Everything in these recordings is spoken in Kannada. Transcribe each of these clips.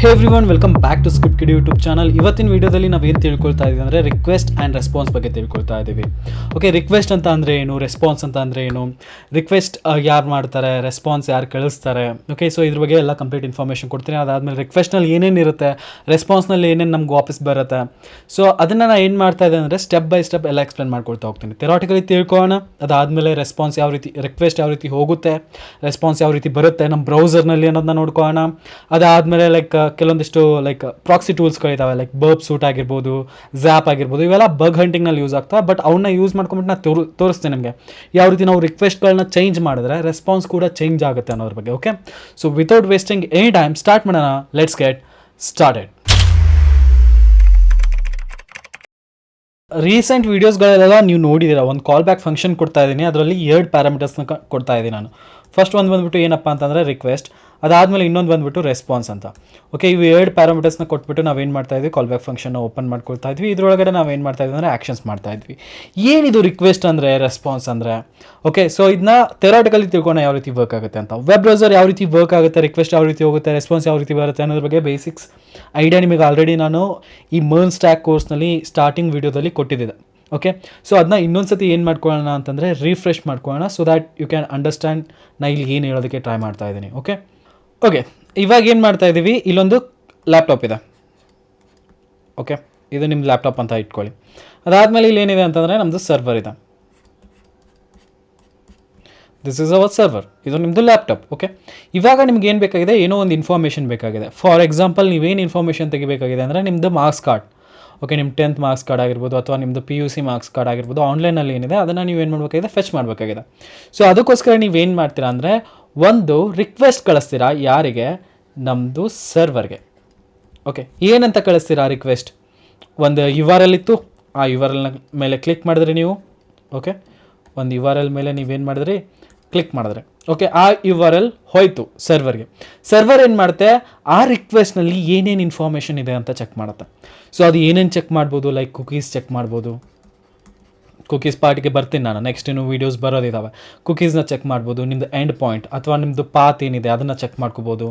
Hey one welcome back to script kiddie YouTube channel ಇವತ್ತಿನ ವೀಡಿಯೋದಲ್ಲಿ ನಾವು ಏನು ತಿಳ್ಕೊಳ್ತಾ ಇದ್ದೀವಿ ಅಂದರೆ ರಿಕ್ವೆಸ್ಟ್ ಆ್ಯಂಡ್ ರೆಸ್ಪಾನ್ಸ್ ಬಗ್ಗೆ ತಿಳ್ಕೊಳ್ತಾ ಇದ್ದೀವಿ ಓಕೆ ರಿಕ್ವೆಸ್ಟ್ ಅಂತ ಅಂದರೆ ಏನು? ರೆಸ್ಪಾನ್ಸ್ ಅಂತ ಅಂದರೆ ಏನು? ರಿಕ್ವೆಸ್ಟ್ ಯಾರು ಮಾಡ್ತಾರೆ? ರೆಸ್ಪಾನ್ಸ್ ಯಾರು ಕಳಿಸ್ತಾರೆ? ಓಕೆ ಸೊ ಇದ್ರ ಬಗ್ಗೆ ಎಲ್ಲ ಕಂಪ್ಲೀಟ್ ಇನ್ಫಾರ್ಮೇಷನ್ ಕೊಡ್ತೀನಿ. ಅದಾದಮೇಲೆ ರಿಕ್ವೆಸ್ಟ್ನಲ್ಲಿ ಏನೇನು ಇರುತ್ತೆ? ರೆಸ್ಪಾನ್ಸ್ನಲ್ಲಿ ಏನೇನು ನಮ್ಗೆ ವಾಪಸ್ ಬರುತ್ತೆ? ಸೊ ಅದನ್ನು ನಾನು ಏನು ಮಾಡ್ತಾ ಇದ್ದೆ ಅಂದರೆ ಸ್ಟೆಪ್ ಬೈ ಸ್ಟೆಪ್ ಎಲ್ಲ ಎಕ್ಸ್ಪ್ಲೇನ್ ಮಾಡ್ಕೊಳ್ತಾ ಹೋಗ್ತೀನಿ. ಥೆರಾಟಿಕಲಿ ತಿಳ್ಕೊಳ್ಳೋಣ ಅದಾದಮೇಲೆ ರೆಸ್ಪಾನ್ಸ್ ಯಾವ ರೀತಿ ರಿಕ್ವೆಸ್ಟ್ ಯಾವ ರೀತಿ ಹೋಗುತ್ತೆ? ರೆಸ್ಪಾನ್ಸ್ ಯಾವ ರೀತಿ ಬರುತ್ತೆ? ನಮ್ಮ ಬ್ರೌಸರ್ನಲ್ಲಿ ಅನ್ನೋದನ್ನ ನೋಡ್ಕೊಳ್ಳೋಣ. ಅದಾದಮೇಲೆ ಲೈಕ್ ಕೆಲವೊಂದಿಷ್ಟು ಲೈಕ್ ಪ್ರಾಕ್ಸಿ ಟೂಲ್ಸ್ಗಳಿದ್ದಾವೆ ಲೈಕ್ ಬರ್ಬ್ ಸೂಟ್ ಆಗಿರ್ಬೋದು ಝ್ಯಾಪ್ ಆಗಿರ್ಬೋದು, ಇವೆಲ್ಲ ಬಗ್ ಹಂಟಿಂಗ್ನಲ್ಲಿ ಯೂಸ್ ಆಗ್ತವೆ ಬಟ್ ಅವನ್ನ ಯೂಸ್ ಮಾಡ್ಕೊಂಬಿಟ್ಟು ನಾ ತೋರ್, ತೋರಿಸ್ತೀನಿ ನಿಮಗೆ. ಯಾವ ರೀತಿ ನಾವು ರಿಕ್ವೆಸ್ಟ್ಗಳನ್ನ ಚೇಂಜ್ ಮಾಡಿದ್ರೆ ರೆಸ್ಪಾನ್ಸ್ ಕೂಡ ಚೇಂಜ್ ಆಗುತ್ತೆ ಅನ್ನೋದ್ರ ಬಗ್ಗೆ okay so without wasting any time start ಮಾಡೋಣ. ಲೆಟ್ಸ್ ಗೆಟ್ ಸ್ಟಾರ್ಟೆಡ್ ರೀಸೆಂಟ್ ವೀಡಿಯೋಸ್ಗಳೆಲ್ಲ ನೀವು ನೋಡಿದ್ದೀರಾ ಒಂದು ಕಾಲ್ ಬ್ಯಾಕ್ ಫಂಕ್ಷನ್ ಕೊಡ್ತಾ ಇದ್ದೀನಿ, ಅದರಲ್ಲಿ ಎರಡು ಪ್ಯಾರಾಮೀಟರ್ಸ್ನ ಕೊಡ್ತಾ ಇದ್ದೀನಿ ನಾನು. ಫಸ್ಟ್ ಒಂದು ಬಂದ್ಬಿಟ್ಟು ಏನಪ್ಪ ಅಂತಂದರೆ ರಿಕ್ವೆಸ್ಟ್ ಅದಾದಮೇಲೆ ಇನ್ನೊಂದು ಬಂದ್ಬಿಟ್ಟು ರೆಸ್ಪಾನ್ಸ್ ಅಂತ. ಓಕೆ ಇವು ಎರಡು ಪ್ಯಾರಾಮೀಟರ್ಸ್ನ ಕೊಟ್ಬಿಟ್ಟು ನಾವೇನು ಮಾಡ್ತಾ ಇದ್ವಿ? ಕಾಲ್ ಬ್ಯಾಕ್ ಫಂಕ್ಷನ್ನ ಓಪನ್ ಮಾಡ್ಕೊಳ್ತಾ ಇದ್ವಿ. ಇದರೊಳಗಡೆ ನಾವೇನು ಮಾಡ್ತಾ ಇದ್ವಿ ಅಂದರೆ ಆ್ಯಕ್ಷನ್ಸ್ ಮಾಡ್ತಾ ಇದ್ವಿ. ಏನಿದು ರಿಕ್ವೆಸ್ಟ್ ಅಂದರೆ ರೆಸ್ಪಾನ್ಸ್ ಅಂದರೆ? ಓಕೆ ಸೊ ಇದನ್ನ ಥೆರಾಟಿಕಲಿ ತಿಳ್ಕೊಂಡು ಯಾವ ರೀತಿ ವರ್ಕ್ ಆಗುತ್ತೆ ಅಂತ. ವೆಬ್ ಬ್ರೌಸರ್ ಯಾವ ರೀತಿ ವರ್ಕ್ ಆಗುತ್ತೆ ರಿಕ್ವೆಸ್ಟ್ ಯಾವ ರೀತಿ ಹೋಗುತ್ತೆ ರೆಸ್ಪಾನ್ಸ್ ಯಾವ ರೀತಿ ಬರುತ್ತೆ ಅನ್ನೋದ್ರ ಬಗ್ಗೆ ಬೇಸಿಕ್ಸ್ ಐಡಿಯಾ ನಿಮಗೆ ಆಲ್ರೆಡಿ ನಾನು ಈ ಮರ್ನ್ ಸ್ಟ್ಯಾಕ್ ಕೋರ್ಸ್ನಲ್ಲಿ ಸ್ಟಾರ್ಟಿಂಗ್ ವೀಡಿಯೋದಲ್ಲಿ ಕೊಟ್ಟಿದ್ದೆ. ಓಕೆ ಸೊ ಅದನ್ನ ಇನ್ನೊಂದು ಸತಿ ಏನು ಮಾಡ್ಕೊಳ್ಳೋಣ ಅಂತಂದರೆ ರಿಫ್ರೆಶ್ ಮಾಡ್ಕೊಳ್ಳೋಣ so that you can understand ನಾ ಇಲ್ಲಿ ಏನು ಹೇಳೋದಕ್ಕೆ ಟ್ರೈ ಮಾಡ್ತಾ ಇದ್ದೀನಿ. ಓಕೆ ಓಕೆ ಇವಾಗ ಏನು ಮಾಡ್ತಾ ಇದ್ದೀವಿ ಇಲ್ಲೊಂದು ಲ್ಯಾಪ್ಟಾಪ್ ಇದೆ. ಓಕೆ ಇದು ನಿಮ್ಮ ಲ್ಯಾಪ್ಟಾಪ್ ಅಂತ ಇಟ್ಕೊಳ್ಳಿ. ಅದಾದಮೇಲೆ ಇಲ್ಲಿ ಏನಿದೆ ಅಂತಂದರೆ ನಮ್ಮದು ಸರ್ವರ್ ಇದೆ. ದಿಸ್ ಇಸ್ ಅವರ್ ಸರ್ವರ್ ಇದು ನಿಮ್ಮದು ಲ್ಯಾಪ್ಟಾಪ್ ಓಕೆ ಇವಾಗ ನಿಮ್ಗೆ ಏನು ಬೇಕಾಗಿದೆ? ಏನೋ ಒಂದು ಇನ್ಫಾರ್ಮೇಷನ್ ಬೇಕಾಗಿದೆ. ಫಾರ್ ಎಕ್ಸಾಂಪಲ್ ನೀವೇನು ಇನ್ಫಾರ್ಮೇಷನ್ ತೆಗಿಬೇಕಾಗಿದೆ ಅಂದರೆ ನಿಮ್ಮದು ಮಾರ್ಕ್ಸ್ ಕಾರ್ಡ್ ಓಕೆ ನಿಮ್ಮ ಟೆಂತ್ ಮಾರ್ಕ್ಸ್ ಕಾರ್ಡ್ ಆಗಿರ್ಬೋದು ಅಥವಾ ನಿಮ್ಮದು P U C marks card ಆಗಿರ್ಬೋದು ಆನ್ಲೈನಲ್ಲಿ ಏನಿದೆ, ಅದನ್ನು ನೀವು ಏನು ಮಾಡಬೇಕಾಗಿದೆ? ಫೆಚ್ ಮಾಡಬೇಕಾಗಿದೆ. ಸೊ ಅದಕ್ಕೋಸ್ಕರ ನೀವೇನು ಮಾಡ್ತೀರಾ ಅಂದರೆ, ಒಂದು ರಿಕ್ವೆಸ್ಟ್ ಕಳಿಸ್ತೀರಾ ಯಾರಿಗೆ? ನಮ್ಮದು ಸರ್ವರ್ಗೆ ಓಕೆ ಏನಂತ ಕಳಿಸ್ತೀರಾ ರಿಕ್ವೆಸ್ಟ್ ಒಂದು ಯು ಆರ್ ಎಲ್ ಇತ್ತು, ಆ ಯು ಆರ್ ಎಲ್ನ ಮೇಲೆ ಕ್ಲಿಕ್ ಮಾಡಿದ್ರಿ ನೀವು. ಓಕೆ ಒಂದು ಯು ಆರ್ ಎಲ್ ಮೇಲೆ ನೀವೇನು ಮಾಡಿದ್ರಿ? ಕ್ಲಿಕ್ ಮಾಡಿದ್ರೆ. ಓಕೆ ಆ ಯು ಆರ್ ಎಲ್ ಹೋಯ್ತು ಸರ್ವರ್ಗೆ ಸರ್ವರ್ ಏನು ಮಾಡುತ್ತೆ? ಆ ರಿಕ್ವೆಸ್ಟ್ನಲ್ಲಿ ಏನೇನು ಇನ್ಫಾರ್ಮೇಷನ್ ಇದೆ ಅಂತ ಚೆಕ್ ಮಾಡುತ್ತೆ. ಸೊ ಅದು ಏನೇನು ಚೆಕ್ ಮಾಡ್ಬೋದು? ಲೈಕ್ ಕುಕೀಸ್ ಚೆಕ್ ಮಾಡ್ಬೋದು. ಕುಕೀಸ್ ಪಾರ್ಟಿಗೆ ಬರ್ತೀನಿ ನಾನು. ನೆಕ್ಸ್ಟ್ ಇನ್ನು ವೀಡಿಯೋಸ್ ಬರೋದಿದ್ದಾವೆ ಕುಕೀಸ್ನ ಚೆಕ್ ಮಾಡ್ಬೋದು. ನಿಮ್ಮದು ಎಂಡ್ ಪಾಯಿಂಟ್ ಅಥವಾ ನಿಮ್ಮದು ಪಾತ್ ಏನಿದೆ, ಅದನ್ನು ಚೆಕ್ ಮಾಡ್ಕೋಬೋದು.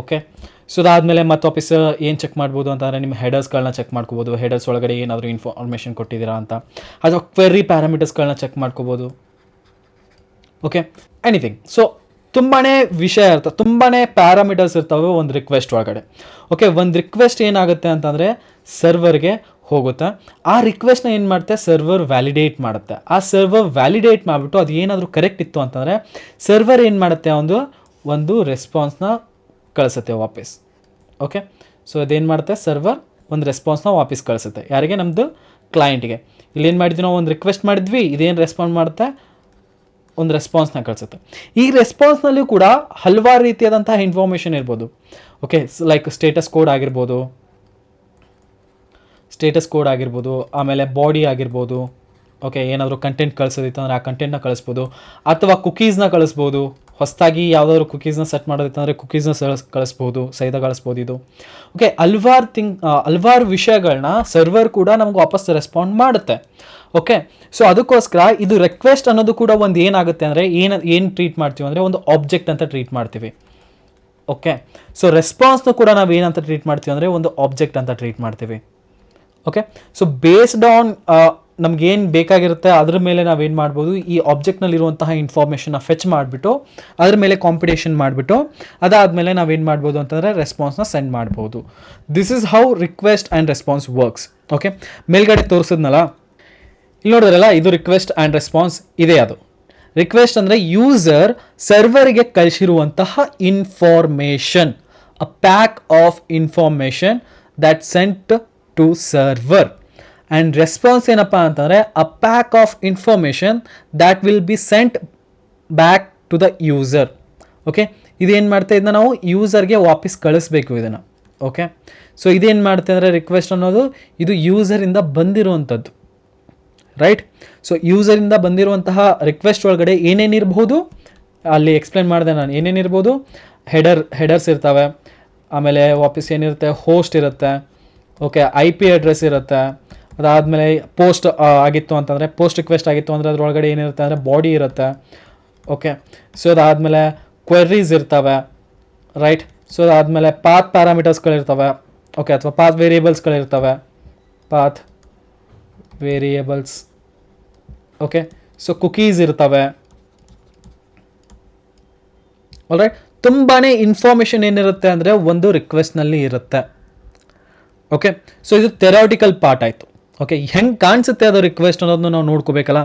ಓಕೆ ಸೊ ಅದಾದಮೇಲೆ ಮತ್ತೆ ವಾಪಸ್ ಏನು ಚೆಕ್ ಮಾಡ್ಬೋದು ಅಂತಂದರೆ ನಿಮ್ಮ ಹೆಡರ್ಸ್ಗಳನ್ನ ಚೆಕ್ ಮಾಡ್ಕೋಬೋದು. ಹೆಡರ್ಸ್ ಒಳಗಡೆ ಏನಾದರೂ ಇನ್ಫಾರ್ಮೇಷನ್ ಕೊಟ್ಟಿದ್ದೀರಾ ಅಂತ. ಅದು ಕ್ವೆರಿ ಪ್ಯಾರಾಮೀಟರ್ಸ್ಗಳನ್ನ ಚೆಕ್ ಮಾಡ್ಕೋಬೋದು. ಓಕೆ ಎನಿಥಿಂಗ್ ಸೊ ತುಂಬಾ ವಿಷಯ ಇರ್ತವೆ ತುಂಬಾ ಪ್ಯಾರಾಮೀಟರ್ಸ್ ಇರ್ತವೆ ಒಂದು ರಿಕ್ವೆಸ್ಟ್ ಒಳಗಡೆ. ಓಕೆ ಒಂದು ರಿಕ್ವೆಸ್ಟ್ ಏನಾಗುತ್ತೆ ಅಂತಂದರೆ ಸರ್ವರ್ಗೆ ಹೋಗುತ್ತೆ. ಆ ರಿಕ್ವೆಸ್ಟ್ನ ಏನು ಮಾಡುತ್ತೆ? ಸರ್ವರ್ ವ್ಯಾಲಿಡೇಟ್ ಮಾಡುತ್ತೆ. ಆ ಸರ್ವರ್ ವ್ಯಾಲಿಡೇಟ್ ಮಾಡಿಬಿಟ್ಟು ಅದು ಏನಾದರೂ ಕರೆಕ್ಟ್ ಇತ್ತು ಅಂತಂದರೆ ಸರ್ವರ್ ಏನು ಮಾಡುತ್ತೆ? ಒಂದು ಒಂದು ರೆಸ್ಪಾನ್ಸ್ನ ಕಳಿಸುತ್ತೆ ವಾಪಸ್. ಓಕೆ ಸೊ ಅದೇನು ಮಾಡುತ್ತೆ? ಸರ್ವರ್ ಒಂದು ರೆಸ್ಪಾನ್ಸ್ನ ವಾಪಸ್ ಕಳಿಸುತ್ತೆ. ಯಾರಿಗೆ? ನಮ್ಮದು ಕ್ಲೈಂಟ್ಗೆ ಇಲ್ಲಿ ಏನು ಮಾಡಿದ್ವಿ ನಾವು? ಒಂದು ರಿಕ್ವೆಸ್ಟ್ ಮಾಡಿದ್ವಿ. ಇದೇನು ರೆಸ್ಪಾಂಡ್ ಮಾಡುತ್ತೆ? ಒಂದು ರೆಸ್ಪಾನ್ಸ್ನ ಕಳಿಸುತ್ತೆ. ಈ ರೆಸ್ಪಾನ್ಸ್ನಲ್ಲಿ ಕೂಡ ಹಲವಾರು ರೀತಿಯಾದಂತಹ ಇನ್ಫಾರ್ಮೇಷನ್ ಇರ್ಬೋದು. ಓಕೆ ಲೈಕ್ ಸ್ಟೇಟಸ್ ಕೋಡ್ ಆಗಿರ್ಬೋದು ಸ್ಟೇಟಸ್ ಕೋಡ್ ಆಗಿರ್ಬೋದು, ಆಮೇಲೆ ಬಾಡಿ ಆಗಿರ್ಬೋದು ಓಕೆ ಏನಾದರೂ ಕಂಟೆಂಟ್ ಕಳಿಸೋದಿತ್ತು ಅಂದರೆ ಆ ಕಂಟೆಂಟ್ನ ಕಳಿಸ್ಬೋದು, ಅಥವಾ ಕುಕೀಸ್ನ ಕಳಿಸ್ಬೋದು ಹೊಸದಾಗಿ ಯಾವುದಾದ್ರು ಕುಕೀಸ್ನ ಸೆಟ್ ಮಾಡೋದಿತ್ತು ಅಂದರೆ ಕುಕೀಸ್ನ ಕಳಿಸ್ಬೋದು, ಸೈದ ಕಳಿಸ್ಬೋದು ಇದು. ಓಕೆ ಹಲ್ವಾರು ಥಿಂಗ್ ಹಲ್ವಾರು ವಿಷಯಗಳನ್ನ ಸರ್ವರ್ ಕೂಡ ನಮ್ಗೆ ವಾಪಸ್ ರೆಸ್ಪಾಂಡ್ ಮಾಡುತ್ತೆ. ಓಕೆ ಸೊ ಅದಕ್ಕೋಸ್ಕರ ಇದು ರಿಕ್ವೆಸ್ಟ್ ಅನ್ನೋದು ಕೂಡ ಒಂದು ಏನಾಗುತ್ತೆ ಅಂದರೆ ಏನು ಏನು ಟ್ರೀಟ್ ಮಾಡ್ತೀವಿ ಅಂದರೆ ಒಂದು ಆಬ್ಜೆಕ್ಟ್ ಅಂತ ಟ್ರೀಟ್ ಮಾಡ್ತೀವಿ. ಓಕೆ ಸೊ ರೆಸ್ಪಾನ್ಸ್ನ ಕೂಡ ನಾವು ಏನಂತ ಟ್ರೀಟ್ ಮಾಡ್ತೀವಿ ಅಂದರೆ ಒಂದು ಆಬ್ಜೆಕ್ಟ್ ಅಂತ ಟ್ರೀಟ್ ಮಾಡ್ತೀವಿ. ಓಕೆ ಸೊ ಬೇಸ್ಡ್ ಆನ್ ನಮ್ಗೇನು ಬೇಕಾಗಿರುತ್ತೆ ಅದ್ರ ಮೇಲೆ ನಾವೇನು ಮಾಡ್ಬೋದು, ಈ ಆಬ್ಜೆಕ್ಟ್ನಲ್ಲಿರುವಂತಹ ಇನ್ಫಾರ್ಮೇಷನ್ನ ಫೆಚ್ ಮಾಡಿಬಿಟ್ಟು, ಅದ್ರ ಮೇಲೆ ಕಾಂಪಿಟೇಷನ್ ಮಾಡಿಬಿಟ್ಟು, ಅದಾದಮೇಲೆ ನಾವೇನು ಮಾಡ್ಬೋದು ಅಂತಂದರೆ ರೆಸ್ಪಾನ್ಸ್ನ ಸೆಂಡ್ ಮಾಡ್ಬೋದು. This is how request and response works okay ಮೇಲ್ಗಡೆ ತೋರಿಸಿದ್ನಲ್ಲ? ಇಲ್ಲಿ ನೋಡಿದ್ರಲ್ಲ, ಇದು ರಿಕ್ವೆಸ್ಟ್ ಆ್ಯಂಡ್ ರೆಸ್ಪಾನ್ಸ್ ಇದೆ ಅದು. ರಿಕ್ವೆಸ್ಟ್ ಅಂದರೆ ಯೂಸರ್ ಸರ್ವರ್ಗೆ ಕಳಿಸಿರುವಂತಹ information a pack of information that sent to server and response ಏನಪ್ಪ ಅಂತಂದರೆ a pack of information that will be sent back to the user okay ಇದೇನು ಮಾಡ್ತಾ ಇದನ್ನ ನಾವು? ಯೂಸರ್ಗೆ ವಾಪಸ್ ಕಳಿಸ್ಬೇಕು ಇದನ್ನು. ಓಕೆ ಸೊ ಇದೇನು ಮಾಡ್ತೆ ಅಂದರೆ ರಿಕ್ವೆಸ್ಟ್ ಅನ್ನೋದು? ಇದು ಯೂಸರಿಂದ ಬಂದಿರುವಂಥದ್ದು ರೈಟ್ ಸೊ ಯೂಸರಿಂದ ಬಂದಿರುವಂತಹ ರಿಕ್ವೆಸ್ಟ್ ಒಳಗಡೆ ಏನೇನಿರ್ಬೋದು ಅಲ್ಲಿ ಎಕ್ಸ್ಪ್ಲೇನ್ ಮಾಡಿದೆ ನಾನು. ಏನೇನಿರ್ಬೋದು ಹೆಡರ್, ಹೆಡರ್ಸ್ ಇರ್ತವೆ. ಆಮೇಲೆ ವಾಪಸ್ ಏನಿರುತ್ತೆ? ಹೋಸ್ಟ್ ಇರುತ್ತೆ. ಓಕೆ ಐ ಪಿ ಅಡ್ರೆಸ್ ಇರುತ್ತೆ. ಅದಾದಮೇಲೆ ಪೋಸ್ಟ್ ಆಗಿತ್ತು ಅಂತಂದರೆ ಪೋಸ್ಟ್ ರಿಕ್ವೆಸ್ಟ್ ಆಗಿತ್ತು ಅಂದರೆ ಅದರೊಳಗಡೆ ಏನಿರುತ್ತೆ ಅಂದರೆ ಬಾಡಿ ಇರುತ್ತೆ. ಓಕೆ ಸೊ ಅದಾದಮೇಲೆ ಕ್ವೆರೀಸ್ ಇರ್ತವೆ. ರೈಟ್ ಸೊ ಅದಾದಮೇಲೆ ಪಾತ್ ಪ್ಯಾರಾಮೀಟರ್ಸ್ಗಳಿರ್ತವೆ ಓಕೆ ಅಥವಾ path ವೇರಿಯೇಬಲ್ಸ್ಗಳಿರ್ತವೆ path variables okay so cookies ಇರ್ತವೆ. ಆಲ್ರೈಟ್ ತುಂಬಾ ಇನ್ಫಾರ್ಮೇಷನ್ ಏನಿರುತ್ತೆ ಅಂದರೆ ಒಂದು ರಿಕ್ವೆಸ್ಟ್ನಲ್ಲಿ ಇರುತ್ತೆ. ಓಕೆ ಸೊ ಇದು ಥೆರಾಟಿಕಲ್ ಪಾರ್ಟ್ ಆಯಿತು. ಓಕೆ ಹೆಂಗೆ ಕಾಣಿಸುತ್ತೆ ಅದು ರಿಕ್ವೆಸ್ಟ್ ಅನ್ನೋದನ್ನು ನಾವು ನೋಡ್ಕೋಬೇಕಲ್ಲ?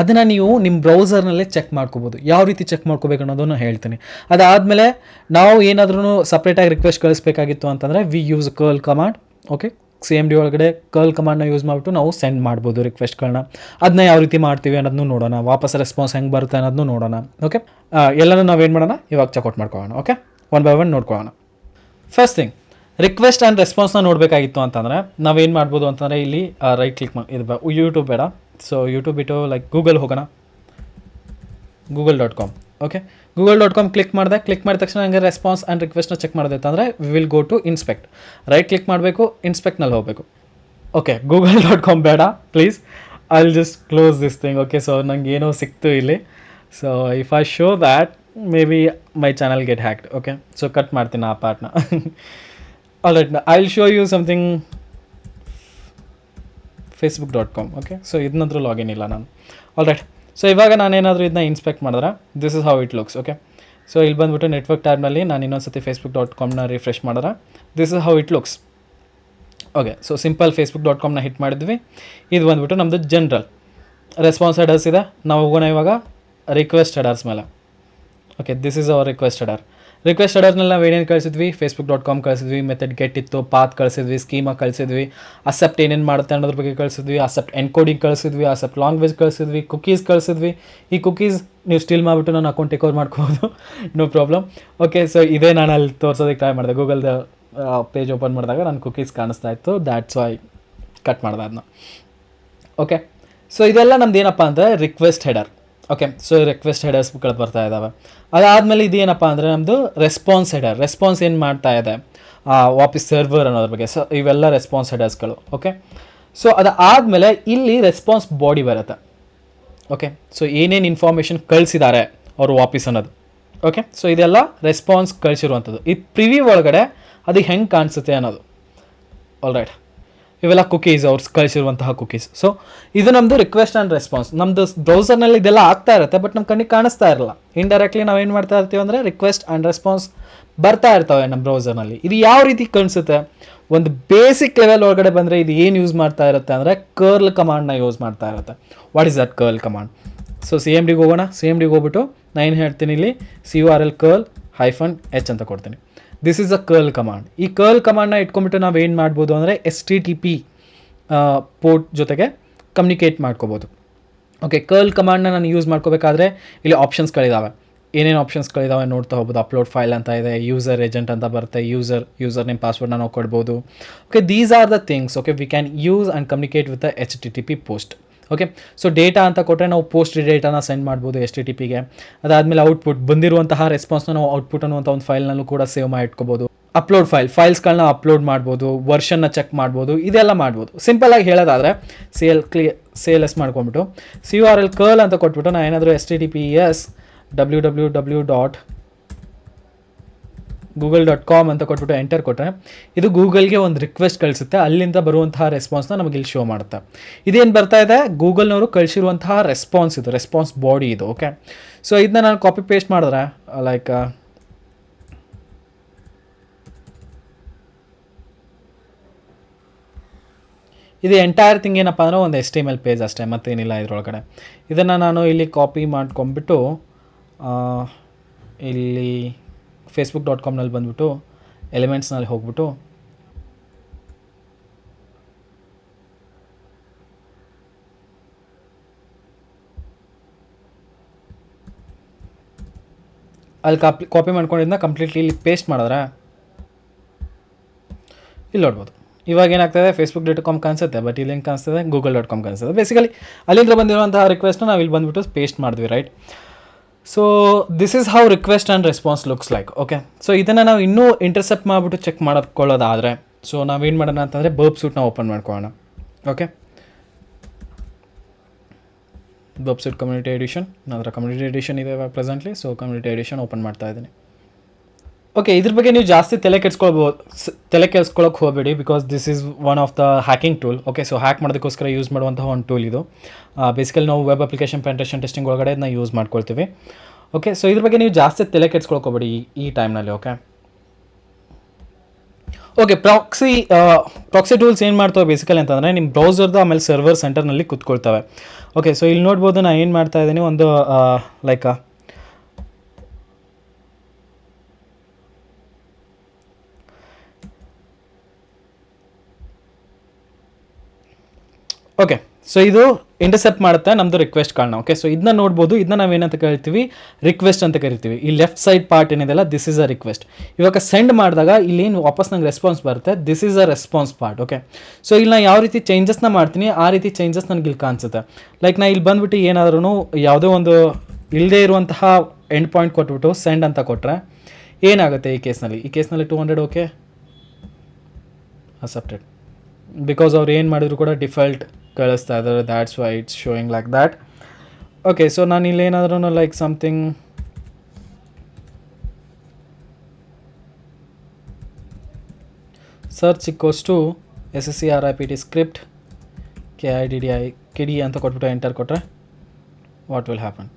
ಅದನ್ನು ನೀವು ನಿಮ್ಮ ಬ್ರೌಸರ್ನಲ್ಲೇ ಚೆಕ್ ಮಾಡ್ಕೋಬೋದು. ಯಾವ ರೀತಿ ಚೆಕ್ ಮಾಡ್ಕೋಬೇಕು ಅನ್ನೋದನ್ನು ಹೇಳ್ತೀನಿ. ಅದಾದಮೇಲೆ ನಾವು ಏನಾದ್ರೂ ಸಪ್ರೇಟಾಗಿ ರಿಕ್ವೆಸ್ಟ್ ಕಳಿಸ್ಬೇಕಾಗಿತ್ತು ಅಂತಂದರೆ we use curl command okay C M D ಒಳಗಡೆ ಕರ್ಲ್ ಕಮಾಂಡ್ನ ಯೂಸ್ ಮಾಡಿಬಿಟ್ಟು ನಾವು ಸೆಂಡ್ ಮಾಡ್ಬೋದು ರಿಕ್ವೆಸ್ಟ್ಗಳನ್ನ ಅದನ್ನ ಯಾವ ರೀತಿ ಮಾಡ್ತೀವಿ ಅನ್ನೋದನ್ನು ನೋಡೋಣ. ವಾಪಸ್ ರೆಸ್ಪಾನ್ಸ್ ಹೆಂಗೆ ಬರುತ್ತೆ ಅನ್ನೋದನ್ನು ನೋಡೋಣ ಓಕೆ ಎಲ್ಲನೂ ನಾವೇನು ಮಾಡೋಣ? ಇವಾಗ ಚೆಕ್ಔಟ್ ಮಾಡ್ಕೊಳ್ಳೋಣ ಓಕೆ ಒನ್ ಬೈ ಒನ್ ನೋಡ್ಕೊಳ್ಳೋಣ. ಫಸ್ಟ್ ಥಿಂಗ್ ರಿಕ್ವೆಸ್ಟ್ ಆ್ಯಂಡ್ ರೆಸ್ಪಾನ್ಸ್ನ ನೋಡಬೇಕಾಗಿತ್ತು ಅಂತಂದರೆ ನಾವೇನು ಮಾಡ್ಬೋದು ಅಂತಂದರೆ ಇಲ್ಲಿ ರೈಟ್ ಕ್ಲಿಕ್ ಮಾಡಿ ಇದು ಯೂಟ್ಯೂಬ್ ಬೇಡ. ಸೊ ಯೂಟ್ಯೂಬ್ ಬಿಟ್ಟು ಲೈಕ್ ಗೂಗಲ್ ಹೋಗೋಣ. Google dot com okay Google dot com click ಮಾಡಿದೆ. ಕ್ಲಿಕ್ ಮಾಡಿದ ತಕ್ಷಣ ನನಗೆ ರೆಸ್ಪಾನ್ಸ್ ಆ್ಯಂಡ್ ರಿಕ್ವೆಸ್ಟ್ನ ಚೆಕ್ ಮಾಡಿದೆ ಅಂತಂದರೆ we will go to inspect right click ಮಾಡಬೇಕು ಇನ್ಸ್ಪೆಕ್ಟ್ನಲ್ಲಿ ಹೋಗಬೇಕು. ಓಕೆ ಗೂಗಲ್ ಡಾಟ್ ಕಾಮ್ ಬೇಡ please I will just close this thing okay so ನಂಗೆ ಏನೋ ಸಿಕ್ತು ಇಲ್ಲಿ. So if I show that may be my channel get hacked okay so cut ಮಾಡ್ತೀನಿ ಆ ಪಾರ್ಟ್ನ all now i'll show you something Facebook dot com okay so ಇದನ್ನಂದ್ರೂ login ಇಲ್ಲ ನಾನು. ಆಲ್ ರೈಟ್ ಸೊ ಇವಾಗ ನಾನೇನಾದರೂ ಇದನ್ನ ಇನ್ಸ್ಪೆಕ್ಟ್ ಮಾಡಿದ್ರೆ this is how it looks okay so ಇಲ್ಲಿ ಬಂದುಬಿಟ್ಟು ನೆಟ್ವರ್ಕ್ ಟ್ಯಾಬ್ನಲ್ಲಿ ನಾನು ಇನ್ನೊಂದು ಸತಿ ಫೇಸ್ಬುಕ್ ಡಾಟ್ ಕಾಮ್ನ ರಿಫ್ರೆಶ್ ಮಾಡಿದ್ರೆ this is how it looks okay so simple Facebook dot ಕಾಮ್ನ hit ಮಾಡಿದ್ವಿ. ಇದು ಬಂದುಬಿಟ್ಟು ನಮ್ಮದು ಜನರಲ್ ರೆಸ್ಪಾನ್ಸ್ ಹೆಡರ್ಸ್ ಇದೆ. ನಾವು ಹೋಗೋಣ ಇವಾಗ. ರಿಕ್ವೆಸ್ಟ್ ಹೆಡರ್ಸ್ ಮೇಲೆ. Okay this is our request header request ಹೆಡರ್ನಲ್ಲಿ ನಾವು ಏನೇನು ಕಳಿಸಿದ್ವಿ? ಫೇಸ್ಬುಕ್ ಡಾಟ್ ಕಾಮ್ ಕಳಿಸಿದ್ವಿ ಮೆಥಡ್ ಗೆಟ್ ಇತ್ತು ಪಾತ್ ಕಳಿಸಿದ್ವಿ ಸ್ಕೀಮಾ ಕಳಿಸಿದ್ವಿ ಅಸೆಪ್ಟ್ ಏನೇನು ಮಾಡುತ್ತೆ ಅನ್ನೋದ್ರ ಬಗ್ಗೆ ಕಳಿಸಿದ್ವಿ ಅಸೆಪ್ಟ್ ಎನ್ಕೋಡಿಂಗ್ ಕಳಿಸಿದ್ವಿ ಅಸೆಪ್ಟ್ ಲಾಂಗ್ವೇಜ್ ಕಳಿಸಿದ್ವಿ ಕುಕೀಸ್ ಕಳಿಸಿದ್ವಿ. ಈ ಕುಕೀಸ್ ನೀವು ಸ್ಟಿಲ್ ಮಾಡಿಬಿಟ್ಟು ನಾನು ಅಕೌಂಟ್ ಟೇಕ್ ಓವರ್ ಮಾಡ್ಕೋಬೋದು. ನೋ ಪ್ರಾಬ್ಲಮ್ ಓಕೆ ಸೊ ಇದೇ ನಾನು ಅಲ್ಲಿ ತೋರಿಸೋದಕ್ಕೆ ಟ್ರೈ ಮಾಡಿದೆ. ಗೂಗಲ್ದ ಪೇಜ್ ಓಪನ್ ಮಾಡಿದಾಗ ನಾನು ಕುಕೀಸ್ ಕಾಣಿಸ್ತಾ ಇತ್ತು. ದ್ಯಾಟ್ಸ್ ವೈ ಕಟ್ ಮಾಡಿದೆ ಅದನ್ನ ಓಕೆ ಸೊ ಇದೆಲ್ಲ ನಮ್ದು ಏನಪ್ಪ ಅಂದರೆ request header okay so request ಹೆಡರ್ಸ್ಗಳು ಬರ್ತಾ ಇದ್ದಾವೆ ಅದಾದಮೇಲೆ ಇದೇನಪ್ಪ ಅಂದರೆ ನಮ್ಮದು ರೆಸ್ಪಾನ್ಸ್ ಹೆಡರ್ ರೆಸ್ಪಾನ್ಸ್ ಏನು ಮಾಡ್ತಾ ಇದೆ? ವಾಪಸ್ ಸರ್ವರ್ ಅನ್ನೋದ್ರ ಬಗ್ಗೆ. ಸೊ ಇವೆಲ್ಲ ರೆಸ್ಪಾನ್ಸ್ ಹೆಡರ್ಸ್ಗಳು ಓಕೆ ಸೊ ಅದಾದಮೇಲೆ ಇಲ್ಲಿ ರೆಸ್ಪಾನ್ಸ್ ಬಾಡಿ ಬರುತ್ತೆ. ಓಕೆ ಸೊ ಏನೇನು ಇನ್ಫಾರ್ಮೇಷನ್ ಕಳಿಸಿದ್ದಾರೆ ಅವರು ವಾಪಸ್ ಅನ್ನೋದು. ಓಕೆ ಸೊ ಇದೆಲ್ಲ ರೆಸ್ಪಾನ್ಸ್ ಕಳಿಸಿರುವಂಥದ್ದು. ಈ ಪ್ರಿವ್ಯೂ ಒಳಗಡೆ ಅದು ಹೆಂಗೆ ಕಾಣಿಸುತ್ತೆ ಅನ್ನೋದು. ಆಲ್ ರೈಟ್ ಇವೆಲ್ಲ ಕುಕೀಸ್ ಅವ್ರು ಕಳಿಸಿರುವಂತಹ ಕುಕೀಸ್ ಸೊ ಇದು ನಮ್ದು ರಿಕ್ವೆಸ್ಟ್ ಆ್ಯಂಡ್ ರೆಸ್ಪಾನ್ಸ್ ನಮ್ಮದು ಬ್ರೌಸರ್ನಲ್ಲಿ ಇದೆಲ್ಲ ಆಗ್ತಾ ಇರುತ್ತೆ ಬಟ್ ನಮ್ಮ ಕಣ್ಣಿಗೆ ಕಾಣಿಸ್ತಾ ಇರಲ್ಲ. ಇಂಡೈರೆಕ್ಟ್ಲಿ ನಾವು ಏನು ಮಾಡ್ತಾ ಇರ್ತೀವಿ ಅಂದರೆ ರಿಕ್ವೆಸ್ಟ್ ಆ್ಯಂಡ್ ರೆಸ್ಪಾನ್ಸ್ ಬರ್ತಾ ಇರ್ತವೆ ನಮ್ಮ ಬ್ರೌಸರ್ನಲ್ಲಿ ಇದು ಯಾವ ರೀತಿ ಕಾಣಿಸುತ್ತೆ? ಒಂದು ಬೇಸಿಕ್ ಲೆವೆಲ್ ಒಳಗಡೆ ಬಂದರೆ ಇದು ಏನು ಯೂಸ್ ಮಾಡ್ತಾ ಇರುತ್ತೆ ಅಂದರೆ ಕರ್ಲ್ ಕಮಾಂಡ್ನ ಯೂಸ್ ಮಾಡ್ತಾ ಇರುತ್ತೆ. What is that curl command so C M ಡಿಗೆ ಹೋಗೋಣ. ಸಿ ಎಂ ಡಿಗೆ ಹೋಗ್ಬಿಟ್ಟು, ನಾನು ಏನು ಹೇಳ್ತೀನಿ ಇಲ್ಲಿ? C U R L curl hyphen H ಅಂತ ಕೊಡ್ತೀನಿ. This is a curl command ಈ ಕರ್ಲ್ ಕಮಾಂಡ್ನ ಇಟ್ಕೊಂಡ್ಬಿಟ್ಟು ನಾವು ಏನು ಮಾಡ್ಬೋದು ಅಂದರೆ S T T P port ಜೊತೆಗೆ ಕಮ್ಯುನಿಕೇಟ್ ಮಾಡ್ಕೋಬೋದು. ಓಕೆ ಕರ್ಲ್ ಕಮಾಂಡ್ನ ನಾನು ಯೂಸ್ ಮಾಡ್ಕೋಬೇಕಾದ್ರೆ ಇಲ್ಲಿ ಆಪ್ಷನ್ಸ್ಗಳಿದ್ದಾವೆ ಏನೇನು ಆಪ್ಷನ್ಸ್ಗಳಿದ್ದಾವೆ ನೋಡ್ತಾ ಹೋಗ್ಬೋದು. ಅಪ್ಲೋಡ್ ಫೈಲ್ ಅಂತ ಇದೆ ಯೂಸರ್ ಏಜೆಂಟ್ ಅಂತ ಬರುತ್ತೆ ಯೂಸರ್ ಯೂಸರ್ ನೇಮ್ ಪಾಸ್ವರ್ಡ್ನ ನಾವು ಕೊಡ್ಬೋದು. Okay these are the things okay we can use and communicate with the H T T P post okay so data ಅಂತ ಕೊಟ್ಟರೆ ನಾವು ಪೋಸ್ಟ್ ಡೇಟಾನ ಸೆಂಡ್ ಮಾಡ್ಬೋದು ಎಸ್ ಟಿ ಟಿ ಪಿಗೆ ಅದಾದಮೇಲೆ ಔಟ್ಪುಟ್ ಬಂದಿರುವಂತಹ ರೆಸ್ಪಾನ್ಸ್ನ ನಾವು ಔಟ್ಪುಟ್ ಅನ್ನುವಂಥ ಒಂದು ಫೈಲ್ನಲ್ಲೂ ಕೂಡ ಸೇವ್ ಮಾಡಿ ಇಟ್ಕೋಬೋದು ಅಪ್ಲೋಡ್ ಫೈಲ್ ಫೈಲ್ಸ್ಗಳನ್ನ ಅಪ್ಲೋಡ್ ಮಾಡ್ಬೋದು ವರ್ಷನ್ನ ಚೆಕ್ ಮಾಡ್ಬೋದು, ಇದೆಲ್ಲ ಮಾಡ್ಬೋದು. ಸಿಂಪಲ್ ಆಗಿ ಹೇಳೋದಾದರೆ ಸಿ ಎಲ್ ಕ್ಲಿ C L S ಮಾಡ್ಕೊಂಬಿಟ್ಟು C U R L curl ಅಂತ ಕೊಟ್ಬಿಟ್ಟು ನಾನು ಏನಾದರೂ S T T P S W W W dot Google dot com ಅಂತ ಕೊಟ್ಬಿಟ್ಟು ಎಂಟರ್ ಕೊಟ್ಟರೆ ಇದು ಗೂಗಲ್ಗೆ ಒಂದು ರಿಕ್ವೆಸ್ಟ್ ಕಳಿಸುತ್ತೆ. ಅಲ್ಲಿಂದ ಬರುವಂತಹ ರೆಸ್ಪಾನ್ಸ್ನ ನಮಗೆ ಇಲ್ಲಿ ಶೋ ಮಾಡುತ್ತೆ. ಇದೇನು ಬರ್ತಾ ಇದೆ? ಗೂಗಲ್ನವರು ಕಳಿಸಿರುವಂತಹ ರೆಸ್ಪಾನ್ಸ್ ಇದು ರೆಸ್ಪಾನ್ಸ್ ಬಾಡಿ ಇದು ಓಕೆ ಸೊ ಇದನ್ನ ನಾನು ಕಾಪಿ ಪೇಸ್ಟ್ ಮಾಡಿದ್ರೆ ಲೈಕ್ ಇದು ಎಂಟೈರ್ ಥಿಂಗ್ ಏನಪ್ಪ ಅಂದರೆ ಒಂದು S T M L page ಅಷ್ಟೇ, ಮತ್ತೇನಿಲ್ಲ ಇದರೊಳಗಡೆ. ಇದನ್ನು ನಾನು ಇಲ್ಲಿ ಕಾಪಿ ಮಾಡ್ಕೊಂಬಿಟ್ಟು ಇಲ್ಲಿ ಫೇಸ್ಬುಕ್ ಡಾಟ್ ಕಾಮ್ನಲ್ಲಿ ಬಂದುಬಿಟ್ಟು ಎಲಿಮೆಂಟ್ಸ್ನಲ್ಲಿ ಹೋಗ್ಬಿಟ್ಟು ಅಲ್ಲಿ ಕಾಪಿ ಕಾಪಿ ಮಾಡ್ಕೊಂಡಿದ್ದನ್ನ ಕಂಪ್ಲೀಟ್ಲಿ ಇಲ್ಲಿ ಪೇಸ್ಟ್ ಮಾಡಿದ್ರೆ? ಇಲ್ಲಿ ನೋಡ್ಬೋದು. ಇವಾಗ ಏನಾಗ್ತದೆ ಫೇಸ್ಬುಕ್ ಡಾಟ್ ಕಾಮ್ ಕಾಣಿಸುತ್ತೆ ಬಟ್ ಇಲ್ಲಿ ಹೆಂಗೆ ಕಾಣಿಸ್ತದೆ ಗೂಗಲ್ ಡಾಟ್ ಕಾಮ್ ಕಾಣಿಸ್ತದೆ ಬೇಸಿಕಲಿ ಅಲ್ಲಿಂದ ಬಂದಿರುವಂತಹ ರಿಕ್ವೆಸ್ಟ್ನ ನಾವು ಇಲ್ಲಿ ಬಂದುಬಿಟ್ಟು ಪೇಸ್ಟ್ ಮಾಡಿದ್ವಿ right so this is how request and response looks like okay so ಇದನ್ನು ನಾವು ಇನ್ನೂ ಇಂಟರ್ಸೆಪ್ಟ್ ಮಾಡಿಬಿಟ್ಟು ಚೆಕ್ ಮಾಡ್ಕೊಳ್ಳೋದಾದರೆ ಸೊ ನಾವೇನು ಮಾಡೋಣ ಅಂತಂದರೆ ಬರ್ಬ್ ಸೂಟ್ನ ಓಪನ್ ಮಾಡ್ಕೊಳ್ಳೋಣ okay Burp Suite community edition ಅದರ ಕಮ್ಯುನಿಟಿ ಎಡಿಷನ್ ಇದೆ presently so community edition open ಮಾಡ್ತಾ ಇದ್ದೀನಿ. ಓಕೆ ಇದ್ರ ಬಗ್ಗೆ ನೀವು ಜಾಸ್ತಿ ತಲೆ ಕೆಡ್ಸ್ಕೊಳ್ಬೋದು ತಲೆ ಕೆಡ್ಸ್ಕೊಳಕ್ಕೆ ಹೋಗಬೇಡಿ because this is one of the hacking tool okay so hack ಮಾಡೋದಕ್ಕೋಸ್ಕರ ಯೂಸ್ ಮಾಡುವಂತಹ ಒಂದು ಟೂಲ್ ಇದು. ಬೇಸಿಕಲಿ ನಾವು ವೆಬ್ ಅಪ್ಲಿಕೇಶನ್ ಪೆಂಟೇಷನ್ ಟೆಸ್ಟಿಂಗ್ ಒಳಗಡೆ ಇದನ್ನ ಯೂಸ್ ಮಾಡ್ಕೊಳ್ತೀವಿ. ಓಕೆ ಸೊ ಇದ್ರ ಬಗ್ಗೆ ನೀವು ಜಾಸ್ತಿ ತಲೆ ಕೆಡ್ಸ್ಕೊಳಕ್ಕೆ ಹೋಗಬೇಡಿ ಈ ಈ ಟೈಮ್ನಲ್ಲಿ okay okay proxy proxy tools ಏನು ಮಾಡ್ತಾವೆ ಬೇಸಿಕಲಿ ಅಂತಂದರೆ ನಿಮ್ಮ ಬ್ರೌಸರ್ದು ಆಮೇಲೆ ಸರ್ವರ್ ಸೆಂಟರ್ನಲ್ಲಿ ಕೂತ್ಕೊಳ್ತವೆ. ಓಕೆ ಸೊ ಇಲ್ಲಿ ನೋಡ್ಬೋದು ನಾನು ಏನು ಮಾಡ್ತಾ ಇದ್ದೀನಿ, ಒಂದು ಲೈಕ್ ಓಕೆ ಸೊ ಇದು ಇಂಟರ್ಸೆಪ್ಟ್ ಮಾಡುತ್ತೆ ನಮ್ಮದು ರಿಕ್ವೆಸ್ಟ್ ಕಾಲ್ನ ಓಕೆ ಸೊ ಇದನ್ನ ನೋಡ್ಬೋದು ಇದನ್ನ ನಾವೇನಂತ ಕರಿತೀವಿ? ರಿಕ್ವೆಸ್ಟ್ ಅಂತ ಕರಿತೀವಿ. ಈ ಲೆಫ್ಟ್ ಸೈಡ್ ಪಾರ್ಟ್ ಏನಿದೆಲ್ಲ ದಿಸ್ ಇಸ್ ಅ ರಿಕ್ವೆಸ್ಟ್ ಇವಾಗ ಸೆಂಡ್ ಮಾಡಿದಾಗ ಇಲ್ಲಿ ಏನು ವಾಪಸ್ ನಂಗೆ ರೆಸ್ಪಾನ್ಸ್ ಬರುತ್ತೆ. This is a response part okay so ಇಲ್ಲಿ ನಾನು ಯಾವ ರೀತಿ ಚೇಂಜಸ್ನ ಮಾಡ್ತೀನಿ, ಆ ರೀತಿ ಚೇಂಜಸ್ ನನಗೆ ಇಲ್ಲಿ ಕಾಣಿಸುತ್ತೆ. ಲೈಕ್ ನಾ ಇಲ್ಲಿ ಬಂದ್ಬಿಟ್ಟು ಏನಾದ್ರೂ ಯಾವುದೋ ಒಂದು ಇಲ್ಲದೇ ಇರುವಂತಹ ಎಂಡ್ ಪಾಯಿಂಟ್ ಕೊಟ್ಬಿಟ್ಟು ಸೆಂಡ್ ಅಂತ ಕೊಟ್ಟರೆ ಏನಾಗುತ್ತೆ ಈ ಕೇಸ್ನಲ್ಲಿ ಈ ಕೇಸ್ನಲ್ಲಿ two hundred okay accepted because ಅವ್ರು ಏನು ಮಾಡಿದ್ರು ಕೂಡ ಡಿಫಾಲ್ಟ್ ಕಳಿಸ್ತಾ ಇದ್ದಾರೆ. That's why it's showing like that okay so ನಾನು ಇಲ್ಲಿ ಏನಾದ್ರೂ like something search ಇಕ್ಕೋಷ್ಟು S S C R I P T script K I D D I kiddie ಅಂತ ಕೊಟ್ಬಿಟ್ಟು ಎಂಟರ್ ಕೊಟ್ಟರೆ what will happen